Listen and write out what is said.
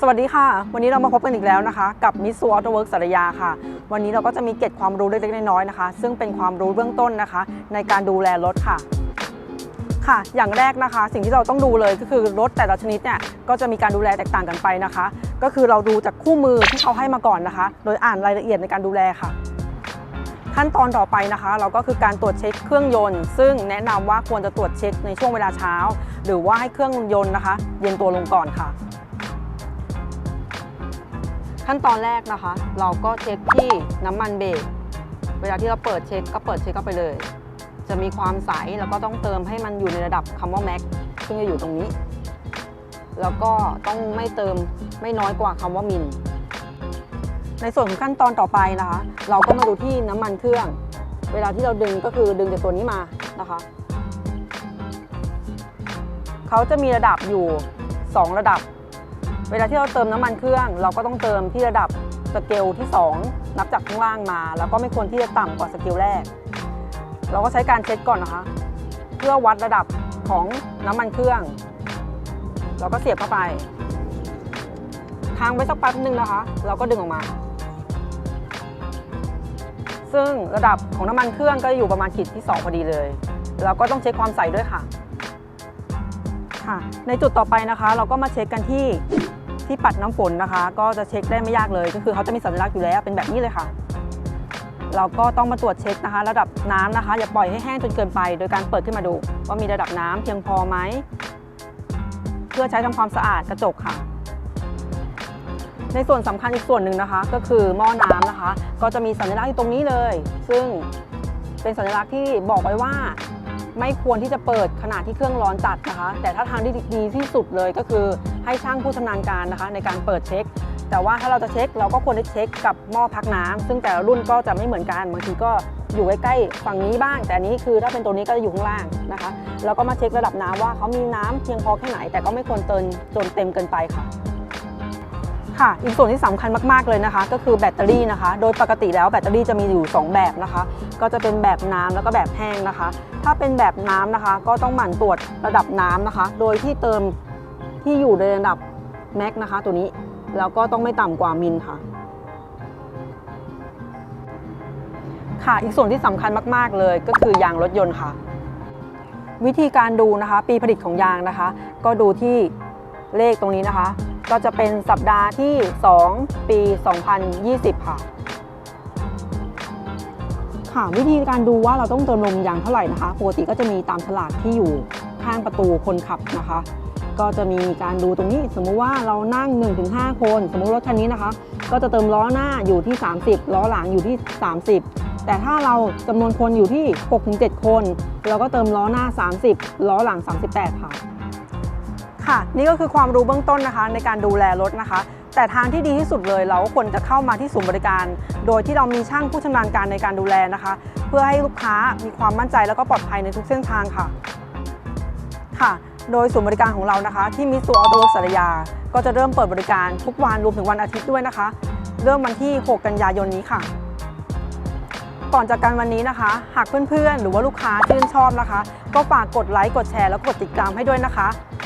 สวัสดีค่ะ วันนี้เรามาพบกันอีกแล้วนะคะ กับมิสซูออโตเวิร์กสารยาค่ะ วันนี้เราก็จะมีเก็ดความรู้เล็กๆน้อยๆนะคะ ซึ่งเป็นความรู้เบื้องต้นนะคะ ในการดูแลรถค่ะ ค่ะ อย่างแรกนะคะ สิ่งที่เราต้องดูเลยก็คือรถแต่ละชนิดเนี่ยก็จะมีการดูแลแตกต่างกันไปนะคะ ก็คือเราดูจากคู่มือที่เขาให้มาก่อนนะคะ โดยอ่านรายละเอียดในการดูแลค่ะ ขั้นตอนต่อไปนะคะ เราก็คือการตรวจเช็คเครื่องยนต์ ซึ่งแนะนำว่าควรจะตรวจเช็คในช่วงเวลาเช้า หรือว่าให้เครื่องยนต์นะคะ เย็นตัวลงก่อนค่ะ ขั้นตอนแรกนะคะ เราก็เช็คที่น้ำมันเบรกเวลาที่เราเปิดเช็คก็เปิดเช็คเข้าไปเลย จะมีความใสแล้วก็ต้องเติมให้มันอยู่ในระดับคำว่าแม็กซึ่งจะอยู่ตรงนี้ แล้วก็ต้องไม่เติมไม่น้อยกว่าคำว่ามิล ในส่วนของขั้นตอนต่อไปนะคะ เราก็มาดูที่น้ำมันเครื่อง เวลาที่เราดึงก็คือดึงจากตัวนี้มานะคะเขาจะมีระดับอยู่ 2 ระดับ เวลาที่เราเติมน้ำมันเครื่อง เราก็ต้องเติมที่ระดับสเกลที่ 2 นับจากข้างล่างมา แล้วก็ไม่ควรที่จะต่ำกว่าสเกลแรก เราก็ใช้การเช็คก่อนนะคะ เพื่อวัดระดับของน้ำมันเครื่อง เราก็เสียบเข้าไป ค้างไว้สักแป๊บนึงนะคะ เราก็ดึงออกมา ซึ่งระดับของน้ำมันเครื่องก็อยู่ประมาณขีดที่ 2 พอดีเลย เราก็ต้องเช็คความใสด้วยค่ะ ค่ะ ในจุดต่อไปนะคะ เราก็มาเช็คกันที่ที่ปัดน้ำฝนนะคะ ก็จะเช็คได้ไม่ยากเลย ก็คือเขาจะมีสัญลักษณ์อยู่แล้วเป็นแบบนี้เลยค่ะ เราก็ต้องมาตรวจเช็คนะคะ ระดับน้ำนะคะ อย่าปล่อยให้แห้งจนเกินไป โดยการเปิดขึ้นมาดู ว่ามีระดับน้ำเพียงพอไหมเพื่อใช้ทำความสะอาดกระจกค่ะ ในส่วนสำคัญอีกส่วนหนึ่งนะคะ ก็คือหม้อน้ำนะคะ ก็จะมีสัญลักษณ์อยู่ตรงนี้เลย ซึ่งเป็นสัญลักษณ์ที่บอกไว้ว่า ไม่ควรที่จะเปิดขณะที่เครื่องร้อนจัดนะคะ แต่ถ้าทางที่ดีที่สุดเลยก็คือให้ช่างผู้ชำนาญการนะคะ ในการเปิดเช็ค แต่ว่าถ้าเราจะเช็คเราก็ควรจะเช็คกับหม้อพักน้ำซึ่งแต่ละรุ่นก็จะไม่เหมือนกันบางทีก็อยู่ใกล้ๆฝั่งนี้บ้าง แต่นี้คือถ้าเป็นตัวนี้ก็จะอยู่ข้างล่างนะคะแล้วก็มาเช็คระดับน้ำว่าเขามีน้ำเพียงพอแค่ไหน แต่ก็ไม่ควรเติมจนเต็มเกินไปค่ะ ค่ะ อีกส่วนที่สำคัญมากๆเลยนะคะ ก็คือแบตเตอรี่นะคะ โดยปกติแล้วแบตเตอรี่จะมีอยู่ 2 แบบนะคะ ก็จะเป็นแบบน้ำแล้วก็แบบแห้งนะคะ ถ้าเป็นแบบน้ำนะคะ ก็ต้องหมั่นตรวจระดับน้ำนะคะ โดยที่เติมที่อยู่ในระดับแม็กนะคะ ตัวนี้แล้วก็ต้องไม่ต่ำกว่ามิลค่ะค่ะ อีกส่วนที่สำคัญมากๆเลยก็คือยางรถยนต์ค่ะ วิธีการดูนะคะ ปีผลิตของยางนะคะ ก็ดูที่เลขตรงนี้นะคะ ก็จะเป็นสัปดาห์ที่ 2 ปี 2020 ค่ะค่ะวิธีการดูว่าเราต้องเติมลมยางเท่าไหร่นะคะปกติก็จะมีตามฉลากที่อยู่ข้างประตูคนขับนะคะ ก็จะมีการดูตรงนี้สมมุติว่าเรานั่ง 1-5 คน สมมุติรถคันนี้นะคะ ก็จะเติมล้อหน้าอยู่ที่ 30 ล้อหลังอยู่ที่ 30 แต่ถ้าเราจำนวนคนอยู่ที่ 6-7 คน เราก็เติมล้อหน้า 30 ล้อหลัง 38 ค่ะ ค่ะ นี่ก็คือความรู้เบื้องต้นนะคะ ในการดูแลรถนะคะ แต่ทางที่ดีที่สุดเลยเราก็ควรจะเข้ามาที่ศูนย์บริการ โดยที่เรามีช่างผู้ชำนาญการในการดูแลนะคะ เพื่อให้ลูกค้ามีความมั่นใจแล้วก็ปลอดภัยในทุกเส้นทางค่ะ ค่ะ โดยศูนย์บริการของเรานะคะ ที่มิสซูออโต้สารยา ก็จะเริ่มเปิดบริการทุกวันรวมถึงวันอาทิตย์ด้วยนะคะ เริ่มวันที่ 6 กันยายนนี้ค่ะก่อนจากกันวันนี้นะคะ หากเพื่อนๆ หรือว่าลูกค้าชื่นชอบนะคะ ก็ฝากกดไลค์ กดแชร์ แล้วกดติดตามให้ด้วยนะคะ